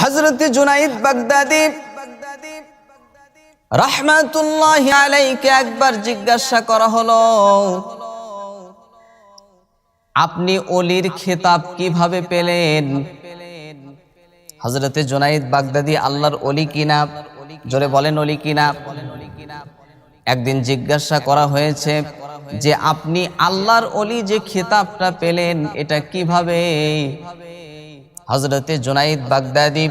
হজরত জুনাইদ বাগদাদি, রহমাতুল্লাহ আলাইকে একবার জিজ্ঞাসা করা হলো, আপনি অলির খেতাব কীভাবে পেলেন? হজরতে জুনাইদ বাগদাদি, আল্লাহর অলি কিনা? জোরে বলেন অলি কিনা? একদিন জিজ্ঞাসা করা হয়েছে যে, আপনি আল্লাহর অলি যে খেতাবটা পেলেন, এটা কীভাবে? হজরতে জুনাইদ বাগদাদি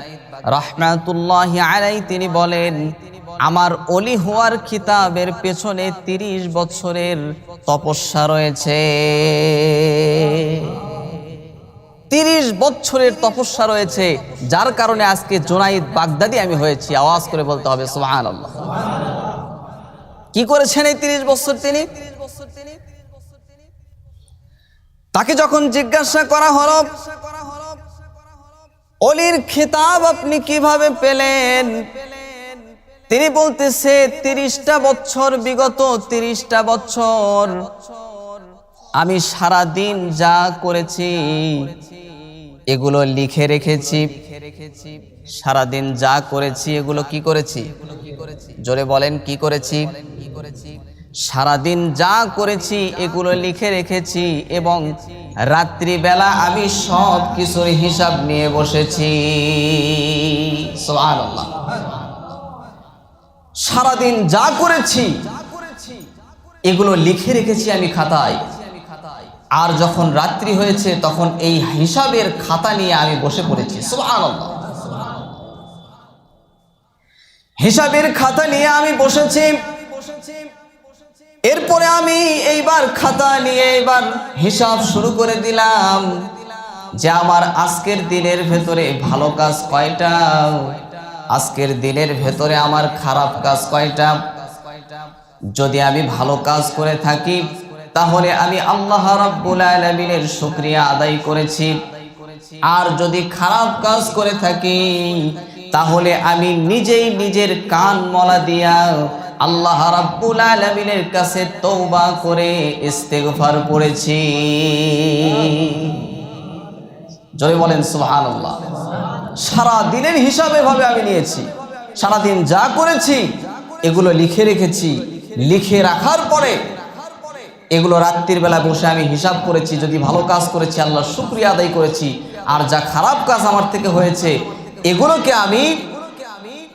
রহমাতুল্লাহ আলাই তিনি বলেন, আমার অলি হওয়ার খিতাবের পেছনে তিরিশ বছরের তপস্যা রয়েছে। তিরিশ বছরের তপস্যা রয়েছে, যার কারণে আজকে জোনাইদ বাগদাদি আমি হয়েছি। আওয়াজ করে বলতে হবে সুহান কি করেছেন এই তিরিশ বছর তিনি? তাকে যখন জিজ্ঞাসা করা হলো অলির খেতাব আপনি কীভাবে পেলেন? তিনি বলতেছে, তিরিশটা বছর বিগত তিরিশটা বছর আমি সারা দিন যা করেছি, এগুলো লিখে রেখেছি। সারাদিন যা করেছি, এগুলো কি করেছি? জোরে বলেন, কি করেছি? সারাদিন যা করেছি, এগুলো লিখে রেখেছি এবং রাত্রিবেলা আমি সব কিছুর হিসাব নিয়ে বসেছি। সারাদিন যা করেছি, এগুলো লিখে রেখেছি আমি খাতায়। আর যখন রাত্রি হয়েছে, তখন এই হিসাবের খাতা নিয়ে আমি বসে পড়েছি। হিসাবের খাতা নিয়ে আমি বসেছি। এরপরে আমি এইবার খাতা নিয়ে এইবার হিসাব শুরু করে দিলাম যে আমার আজকের দিনের ভেতরে ভালো কাজ কয়টা? আজকের দিনের ভেতরে আমার খারাপ কাজ কয়টা? যদি আমি ভালো কাজ করে থাকি, তাহলে আমি আল্লাহ রাব্বুল আলামিনের শুকরিয়া আদায় করেছি। আর যদি খারাপ কাজ করে থাকি, তাহলে আমি নিজেই নিজের কান মলা দিয়া আল্লাহ রাব্বুল আলামিনের কাছে তওবা করে ইস্তেগফার পড়েছি। জয় বলেন, সুবহানাল্লাহ। সারা দিনের হিসাবে ভাবে আমি নিয়েছি। সারা দিন যা করেছি, এগুলো লিখে রেখেছি। লিখে রাখার পরে, এগুলো রাত্রির বেলা বসে আমি হিসাব করেছি, যদি ভালো কাজ করেছি, আল্লাহ শুক্রিয়া আদায় করেছি। আর যা খারাপ কাজ আমার থেকে হয়েছে, এগুলোকে আমি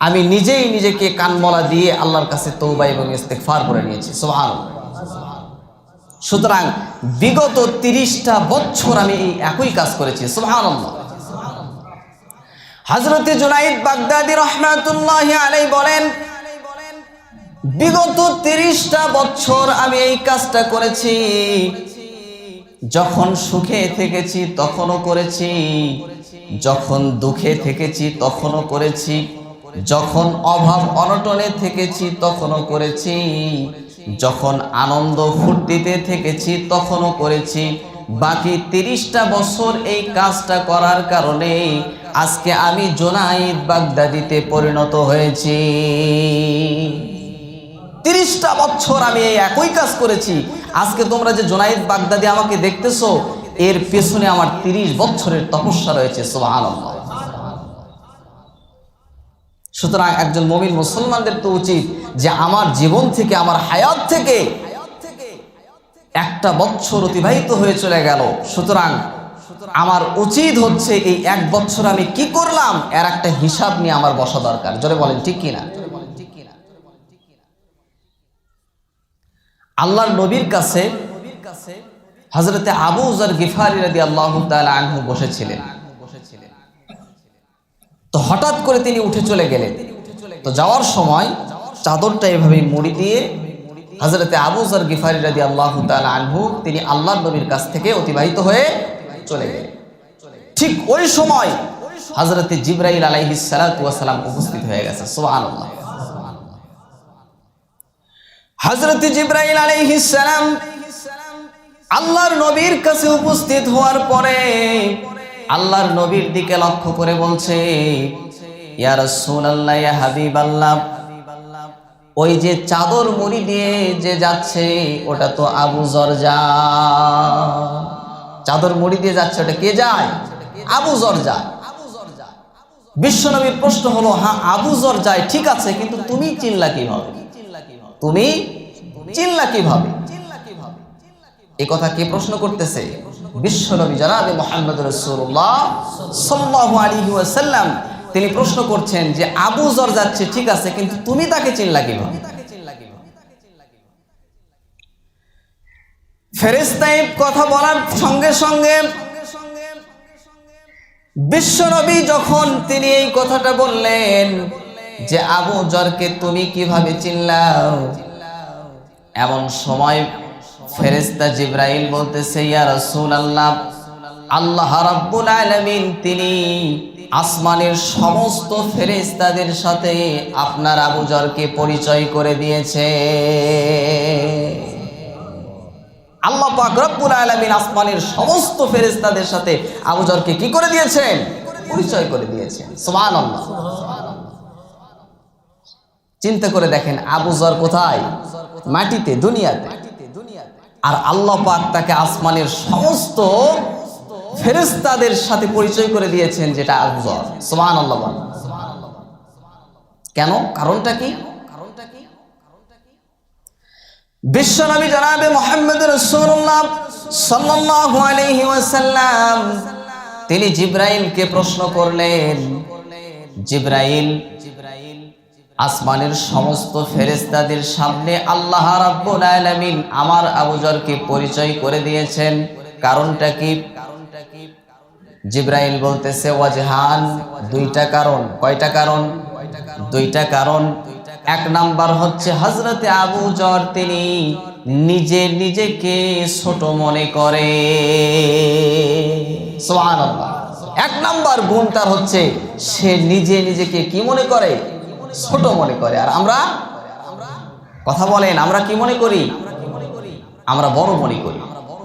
আমি নিজেই নিজেকে কানমলা দিয়ে আল্লাহর কাছে তৌবা এবং ইস্তেকফার করে নিয়েছি সোহান সুতরাং বিগত তিরিশটা বছর আমি এই একই কাজ করেছি সোহান হজরতে জুনাইদ বাগদাদি রহমাতুল্লাহ আলাই বলেন, বিগত তিরিশটা বছর আমি এই কাজটা করেছি, যখন সুখে থেকেছি তখনও করেছি, যখন দুঃখে থেকেছি তখনও করেছি। যখন অভাব অনটনে থেকেছি, তখনও করেছি। যখন আনন্দ ফুর্তিতে থেকেছি, তখনও করেছি। বাকি তিরিশটা বছর এই কাজটা করার কারণে আজকে আমি জোনাইদ বাগদাদিতে পরিণত হয়েছি। তিরিশটা বছর আমি এই একই কাজ করেছি। আজকে তোমরা যে জোনাইদ বাগদাদি আমাকে দেখতেছো, এর পেছনে আমার তিরিশ বছরের তপস্যা রয়েছে সোহান সুতরাং একজন মমিন মুসলমানদের তো উচিত যে আমার জীবন থেকে, আমার হায়াত থেকে একটা বছর অতিবাহিত হয়ে চলে গেল। সুতরাং আমার উচিত হচ্ছে এই এক বছর আমি কি করলাম, এর একটা হিসাব নিয়ে আমার বসা দরকার। জোরে বলেন, ঠিক কিনা? আল্লাহর নবীর কাছে হজরতে আবু উজার গিফারি রাদি আল্লাহ আনহু বসেছিলেন। তো হঠাৎ করে তিনি উঠে চলে গেলেন। তো যাওয়ার সময় চাদরটা এভাবে মুড়ি দিয়ে হজরতে আবু উজার গিফারি রাদি আল্লাহ আনহু, তিনি আল্লাহর নবীর কাছ থেকে অতিবাহিত হয়ে চলে গেলেন। ঠিক ওই সময় হজরতে জিব্রাইল আলাইহিস সালাম উপস্থিত হয়ে গেছে। সোহান আল্লাহ হজরত জিব্রাইল আলাইহিসসালাম আল্লাহর নবীর কাছে উপস্থিত হওয়ার পরে আল্লাহর নবীর দিকে লক্ষ্য করে বলছে হাবিবাল্লাহ, ওই যে চাদর মুড়ি দিয়ে যে যাচ্ছে, ওটা তো আবু জরজা। চাদর মুড়ি দিয়ে যাচ্ছে, ওটা কে যায়? আবু জর্জা। জরজা বিশ্বনবীর প্রশ্ন হলো হ্যাঁ আবু জর যায় ঠিক আছে, কিন্তু তুমি চিনলা কীভাবে? তুমি চিনলা কীভাবে? এই কথা কে প্রশ্ন করতেছে? বিশ্বনবী জনাবে মোহাম্মদ রসুল্লাহ সাল্লাল্লাহু আলাইহি ওয়াসাল্লাম। তিনি প্রশ্ন করছেন যে আবু জর যাচ্ছে, ঠিক আছে, কিন্তু তুমি তাকে চিনলা কীভাবে? কথা বলার সঙ্গে সঙ্গে বিশ্বনবী যখন তিনি এই কথাটা বললেন যে আবু জরকে তুমি কীভাবে চিনলাও, এমন সময় ফেরেস্তা জিব্রাইল বলতেছে, ইয়া রাসূলুল্লাহ, আল্লাহ রাব্বুল আলামিন, তিনি আসমানের সমস্ত ফেরেস্তাদের সাথে আপনার আবু জরকে পরিচয় করে দিয়েছে আল্লাহ পাক রব্বুল আলামিন আসমানের সমস্ত ফেরেস্তাদের সাথে আবু জরকে কি করে দিয়েছেন? পরিচয় করে দিয়েছেন। সুবহানাল্লাহ। চিন্তা করে দেখেন, আবু জর কোথায়? মাটিতে, দুনিয়াতে। আর আল্লাহ পাক তাকে আসমানের সমস্ত ফেরেশতাদের সাথে পরিচয় করে দিয়েছেন যেটা জর সুবহানাল্লাহ বলেন। কেন? কারণটা কি? বিশ্বনবী জনাবে মোহাম্মদ রসুল্লাহ সাল্লাল্লাহু আলাইহি ওয়াসাল্লাম, তিনি জিব্রাইলকে প্রশ্ন করলেন, জিব্রাইল আসমানের সমস্ত ফেরেস্তাদের সামনে আল্লাহ রাব্বুল আলামিন আমার আবুজরকে পরিচয় করে দিয়েছেন। কারণটা কি? জিব্রাইল বলতেছে, ওয়াজহান, দুইটা কারণ। কয়টা কারণ? দুইটা কারণ। এক নাম্বার হচ্ছে হজরতে আবু জর তিনি নিজে নিজেকে ছোট মনে করে। এক নাম্বার গুণ তার হচ্ছে, সে নিজে নিজেকে কি মনে করে? ছোট মনে করে। আর আমরা কথা বলেন, আমরা কি মনে করি? আমরা বড় মনে করি।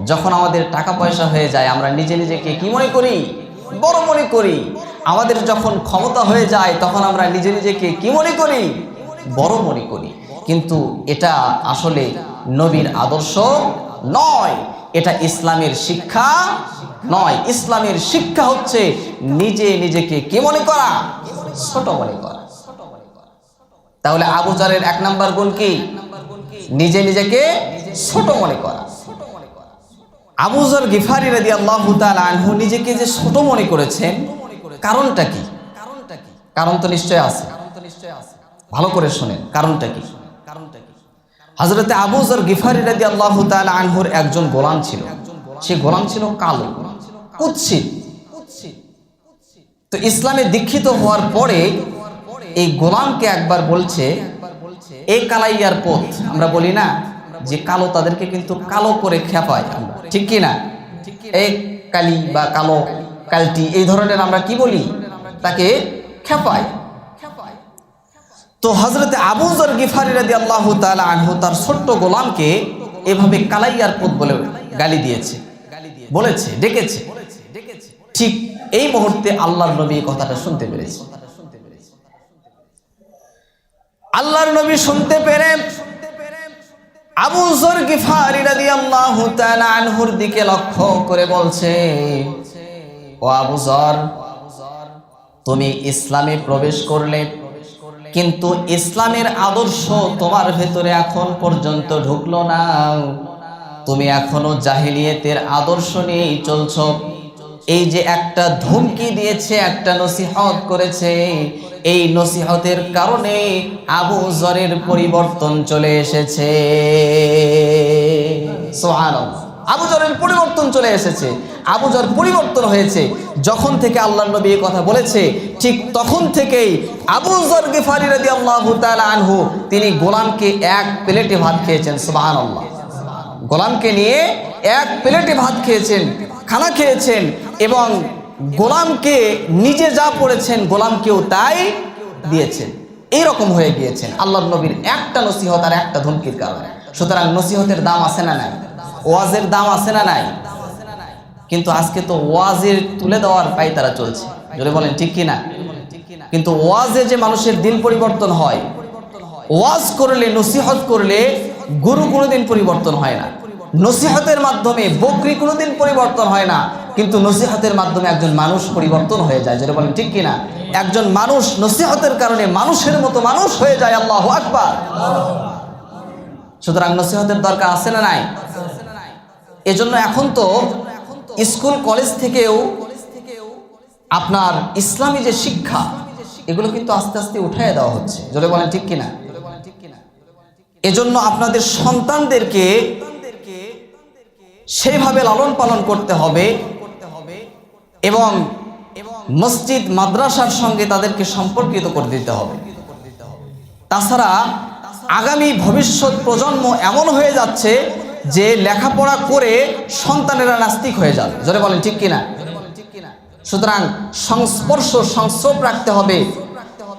যখন আমাদের টাকা পয়সা হয়ে যায়, আমরা নিজে নিজেকে কি মনে করি? বড় মনে করি। আমাদের যখন ক্ষমতা হয়ে যায়, তখন আমরা নিজে নিজেকে কি মনে করি? বড় মনে করি। কিন্তু এটা আসলে নবীর আদর্শ নয়। এটা ইসলামের শিক্ষা নয়। ইসলামের শিক্ষা হচ্ছে নিজে নিজেকে কি মনে করা? ছোট মনে করা। তাহলে আবু জারের এক নাম্বার গুণ কি? নিজে নিজেকে ছোট মনে করা। আবুজর গিফারি রাদি আল্লাহ আনহু নিজেকে যে ছোট মনে করেছেন, কারণটা কি? কারণটা কি কারণ তো নিশ্চয় আছে। ভালো করে শোনেন, কারণটা কি? হজরতে আবুজর গিফারি রাদি আল্লাহ আনহুর একজন গোলাম ছিল। সে গোলাম ছিল কালো, কুৎসিত। তো ইসলামে দীক্ষিত হওয়ার পরে এই গোলামকে একবার বলছে এই কালাইয়ার পথ আমরা বলি না, যে কালো তাদেরকে কিন্তু কালো করে খেপায় আমরা। ঠিক কি না? এই কালি বা কালো কালটি, এই ধরনের আমরা কি বলি? তাকে খেপায় তো হজরতে আবুজর গিফারি রাদি আল্লাহ তাআলা আনহু তার ছোট্ট গোলামকে এভাবে কালাইয়ার পথ বলে গালি দিয়েছে। বলেছে, ডেকেছে। ঠিক এই মুহূর্তে আল্লাহর নবী কথাটা শুনতে পেরেছে। আল্লাহর নবী শুনতে পেরে আবু জর গিফারি রাদিয়াল্লাহু তাআলা আনহুর দিকে লক্ষ্য করে বলছে, ও আবু জর, তুমি ইসলামে প্রবেশ করলে, কিন্তু ইসলামের আদর্শ তোমার ভেতরে এখন পর্যন্ত ঢুকলো না। তুমি এখনও জাহিলিয়াতের আদর্শ নিয়েই চলছো। এই যে একটা ধমকি দিয়েছে, একটা নসিহত করেছে, এই নসিহতের কারণে আবু জরের পরিবর্তন চলে এসেছে। আবু জরের পরিবর্তন চলে এসেছে। আবু জর পরিবর্তন হয়েছে। যখন থেকে আল্লাহ নবী কথা বলেছে, ঠিক তখন থেকেই আবু জর গিফারি রাদিয়াল্লাহু তাআলা আনহু, তিনি গোলামকে এক প্লেটে ভাত খেয়েছেন, সুবহানাল্লাহ। গোলামকে নিয়ে এক প্লেটে ভাত খেয়েছেন, খানা খেয়েছেন এবং গোলামকে নিজে যা পড়েছেন গোলামকেও তাই দিয়েছেন। এই রকম হয়ে গিয়েছেন। আল্লাহ নবীর একটা নসিহত আর একটা ধমকির কারণে। সুতরাং নসিহতের দাম আছে না নাই? ওয়াজের দাম আছে না নাই? কিন্তু আজকে তো ওয়াজের তুলে দেওয়ার পাই তারা চলছে। যদি বলেন, ঠিক কি না কিন্তু ওয়াজে যে মানুষের দিন পরিবর্তন হয়, ওয়াজ করলে, নসিহত করলে গুরু কোনোদিন পরিবর্তন হয় না। নসিহতের মাধ্যমে বকরি কোনোদিন পরিবর্তন হয় না, কিন্তু নসিহতের মাধ্যমে একজন মানুষ পরিবর্তন হয়ে যায়। যেটা বলেন, ঠিক কিনা? একজন মানুষ নসিহতের কারণে মানুষের মতো মানুষ হয়ে যায়, আল্লাহ আকবার। সুতরাং নসিহতের দরকার আছে না নাই? এজন্য এখন তো স্কুল, কলেজ থেকেও আপনার ইসলামী যে শিক্ষা, এগুলো কিন্তু আস্তে আস্তে উঠাই দেওয়া হচ্ছে। জোরে বলেন, ঠিক কিনা? এজন্য আপনাদের সন্তানদেরকে সেইভাবে লালন পালন করতে হবে এবং মসজিদ, মাদ্রাসার সঙ্গে তাদেরকে সম্পর্কিত করে দিতে হবে। তাছাড়া আগামী ভবিষ্যৎ প্রজন্ম এমন হয়ে যাচ্ছে যে লেখাপড়া করে সন্তানেরা নাস্তিক হয়ে যাবে। জোরে বলেন, ঠিক কিনা? সুতরাং সংস্পর্শ সংস্রব রাখতে হবে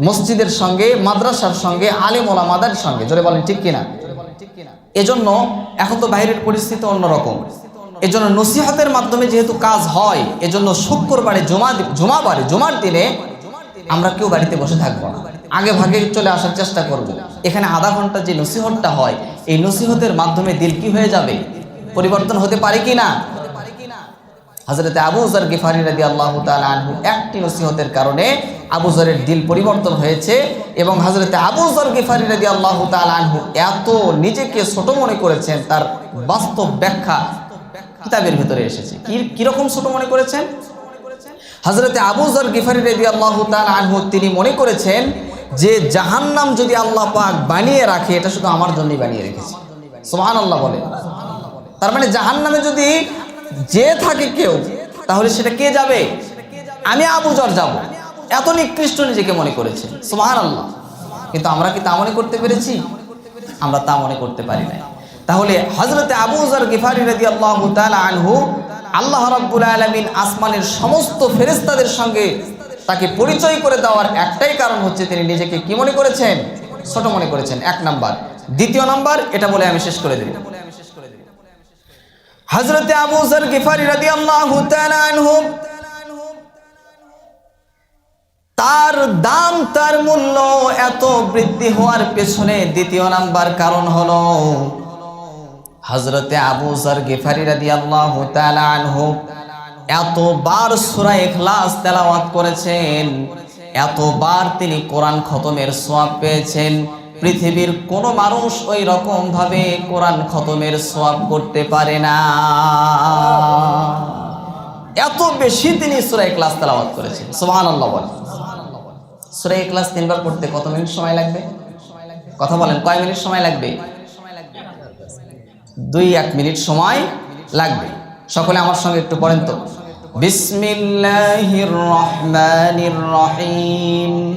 মসজিদের সঙ্গে, মাদ্রাসার সঙ্গে, আলেম ওলামাদের সঙ্গে। জোরে বলেন, ঠিক কিনা? এজন্য এখন তো বাইরের পরিস্থিতি অন্যরকম। এজন্য নসিহতের মাধ্যমে যেহেতু কাজ হয়, এজন্য শুক্রবারে জমা জমাবারে, জমার দিনে আমরা কেউ বাড়িতে বসে থাকব না। আগে ভাগে চলে আসার চেষ্টা করব। এখানে আধা ঘণ্টা যে নসিহতটা হয়, এই নসিহতের মাধ্যমে দিল কি হয়ে যাবে? পরিবর্তন হতে পারে কি না? হজরতে আবু জর গিফারি রাদি আল্লাহ আনহু একটি নসিহতের কারণে আবু জরের দিল পরিবর্তন হয়েছে এবং হজরতে আবু জর গিফারি রাদি আল্লাহ আনহু এত নিজেকে ছোট মনে করেছেন, তার বাস্তব ব্যাখ্যা কিতাবের ভিতরে এসেছে। কীরকম ছোট মনে করেছেন? হজরতে আবু জর গিফারি রাদি আল্লাহ আনহু তিনি মনে করেছেন যে জাহান্নাম যদি আল্লাহ পাক বানিয়ে রাখে, এটা শুধু আমার জন্যই বানিয়ে রেখেছে। সোহান আল্লাহ বলে। তার মানে জাহান্নামে যদি যে থাকে কেউ, তাহলে সেটা কে যাবে? আমি আবু আবুজর যাব। এত নিকৃষ্ট নিজেকে মনে করেছে। সোহান আল্লাহ কিন্তু আমরা কি তা মনে করতে পেরেছি? আমরা তা মনে করতে পারি নাই। তাহলে হজরতে আবুজর গিফারি রাদি আল্লাহ আনহু আল্লাহ রব্বুল আলমিন আসমানের সমস্ত ফেরেস্তাদের সঙ্গে তাকে পরিচয় করে দেওয়ার একটাই কারণ হচ্ছে তিনি নিজেকে কি মনে করেছেন? ছোট মনে করেছেন। এক নাম্বার। দ্বিতীয় নাম্বার, এটা বলে আমি শেষ করে দিই। হজরতে আবু জর গিফারি তাআলা আনহু, তার দাম, তার মূল্য এত বৃদ্ধি হওয়ার পেছনে দ্বিতীয় নাম্বার কারণ হলো হজরতে আবু জর গিফারি তাআলা আনহু এতবার সূরা ইখলাস তেলাওয়াত করেছেন, এতবার তিনি কোরআন খতমের সোয়াব পেয়েছেন পৃথিবীর কোনো মানুষ ওই রকম ভাবে কোরআন খতমের সোয়াব করতে পারে না। এত বেশি তিনি সুরাই ক্লাস তেলাওয়াত করেছেন। সোহান আল্লাহ বলেন। সুরাই ক্লাস তিনবার পড়তে কত মিনিট সময় লাগবে? কথা বলেন, কয় মিনিট সময় লাগবে? দুই এক মিনিট সময় লাগবে। সকলে আমার সঙ্গে একটু পড়েন তো। বিসমিল্লাহির রহমানির রহিম।